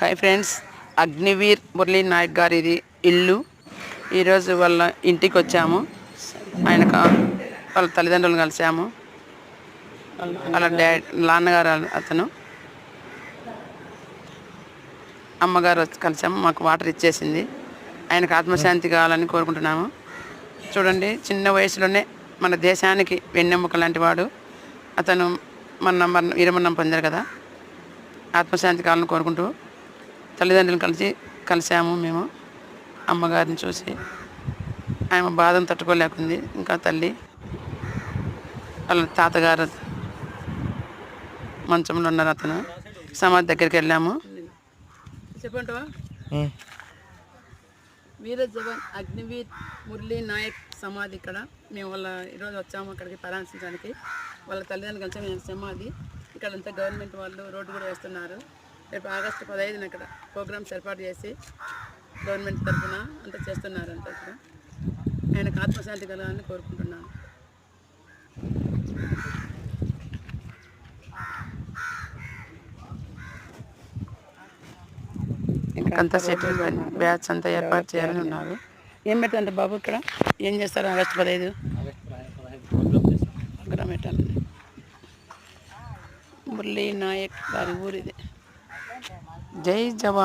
Hi friends Agniveer Murali Naik గారిది ఇల్లు. ఈరోజు వాళ్ళ ఇంటికి వచ్చాము. ఆయన వాళ్ళ తల్లిదండ్రులను కలిసాము. వాళ్ళ డాడ్ నాన్నగారు అతను. అమ్మగారు వచ్చి కలిసాము. మాకు వాటర్ ఇచ్చేసింది. ఆయనకు ఆత్మశాంతి కావాలని కోరుకుంటున్నాము. చూడండి చిన్న వయసులోనే మన దేశానికి వెన్నెముక లాంటి వాడు. అతను మన మరణం వీరమరణం పొందారు కదా. ఆత్మశాంతి కావాలని కోరుకుంటూ తల్లిదండ్రులు కలిసి కలిసాము మేము అమ్మగారిని చూసి. ఆమె బాధను తట్టుకోలేకుంది. ఇంకా తల్లి వాళ్ళ తాతగారు మంచంలో ఉన్నారు అతను. సమాధి దగ్గరికి వెళ్ళాము. చెప్పంటావా? వీర జవాన్ అగ్నివీర్ మురళీ నాయక్ సమాధి ఇక్కడ. మేము వాళ్ళ ఈరోజు వచ్చాము అక్కడికి పరామర్శించడానికి. వాళ్ళ తల్లిదండ్రులు కలిసి మేము సమాధి. ఇక్కడ అంతా గవర్నమెంట్ వాళ్ళు రోడ్డు కూడా వేస్తున్నారు. రేపు ఆగస్టు పదహైదున ఇక్కడ ప్రోగ్రామ్స్ ఏర్పాటు చేసి గవర్నమెంట్ తరఫున అంతా చేస్తున్నారు ఇక్కడ. ఆయనకు ఆత్మశాంతి కలగాలని కోరుకుంటున్నాను. ఇంకంతా సెటిల్ బ్యాచ్ అంతా ఏర్పాటు చేయాలని ఉన్నారు. ఏం పెట్టండి బాబు ఇక్కడ? ఏం చేస్తారు ఆగస్టు పదహైదు? ప్రోగ్రామ్ పెట్టాలి మురళీ నాయక్ వారి ఊరిది. జై జవాన్